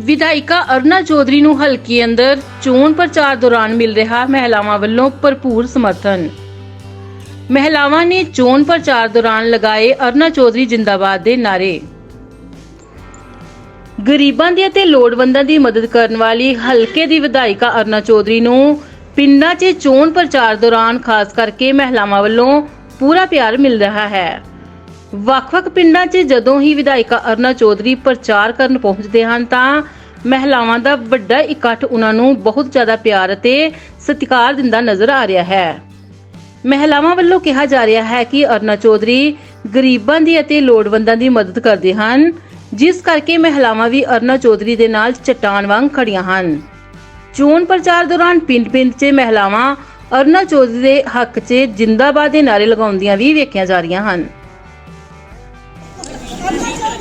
ਵਿਧਾਇਕਾ ਅਰੁਣਾ ਚੌਧਰੀ ਨੂੰ ਹਲਕੇ ਅੰਦਰ ਚੋਣ ਪ੍ਰਚਾਰ ਦੌਰਾਨ ਮਿਲ ਰਿਹਾ ਮਹਿਲਾਵਾਂ ਵੱਲੋਂ ਭਰਪੂਰ ਸਮਰਥਨ। ਮਹਿਲਾਵਾਂ ਨੇ ਚੋਣ ਪ੍ਰਚਾਰ ਦੌਰਾਨ ਲਗਾਏ ਅਰੁਣਾ ਚੌਧਰੀ ਜਿੰਦਾਬਾਦ ਦੇ ਨਾਰੇ ਗਰੀਬਾਂ ਦੀ ਅਤੇ ਲੋੜਵੰਦਾਂ ਦੀ ਮਦਦ ਕਰਨ ਵਾਲੀ ਹਲਕੇ ਦੀ ਵਿਧਾਇਕਾ ਅਰੁਣਾ ਚੌਧਰੀ ਨੂੰ ਪਿੰਡਾਂ 'ਚ ਚੋਣ ਪ੍ਰਚਾਰ ਦੌਰਾਨ ਖਾਸ ਕਰਕੇ ਮਹਿਲਾਵਾਂ ਵੱਲੋਂ ਪੂਰਾ ਪਿਆਰ ਮਿਲ ਰਿਹਾ ਹੈ। ਵੱਖ-ਵੱਖ ਪਿੰਡਾਂ 'ਚ ਜਦੋਂ ਹੀ ਵਿਧਾਇਕਾ ਅਰੁਣਾ ਚੌਧਰੀ ਪ੍ਰਚਾਰ ਕਰਨ ਪਹੁੰਚਦੇ ਹਨ ਤਾਂ ਮਹਿਲਾਵਾਂ ਦਾ ਵੱਡਾ ਇਕੱਠ ਉਹਨਾਂ ਨੂੰ ਬਹੁਤ ਜ਼ਿਆਦਾ ਪਿਆਰ ਅਤੇ ਸਤਿਕਾਰ ਦਿੰਦਾ ਨਜ਼ਰ ਆ ਰਿਹਾ ਹੈ। ਮਹਿਲਾਵਾਂ ਵੱਲੋਂ ਕਿਹਾ ਜਾ ਰਿਹਾ ਹੈ ਕਿ ਅਰੁਣਾ ਚੌਧਰੀ ਗਰੀਬਾਂ ਦੀ ਅਤੇ ਲੋੜਵੰਦਾਂ ਦੀ ਮਦਦ ਕਰਦੇ ਹਨ, ਜਿਸ ਕਰਕੇ ਮਹਿਲਾਵਾਂ ਵੀ ਅਰੁਣਾ ਚੌਧਰੀ ਦੇ ਨਾਲ ਚਟਾਨ ਵਾਂਗ ਖੜੀਆਂ ਹਨ। ਚੋਣ ਪ੍ਰਚਾਰ ਦੌਰਾਨ ਪਿੰਡ-ਪਿੰਡ 'ਚ ਮਹਿਲਾਵਾਂ ਅਰੁਣਾ ਚੌਧਰੀ ਦੇ ਹੱਕ 'ਚ ਜਿੰਦਾਬਾਦ ਦੇ ਨਾਰੇ ਲਗਾਉਂਦੀਆਂ ਵੀ ਵੇਖੀਆਂ ਜਾ ਰਹੀਆਂ ਹਨ।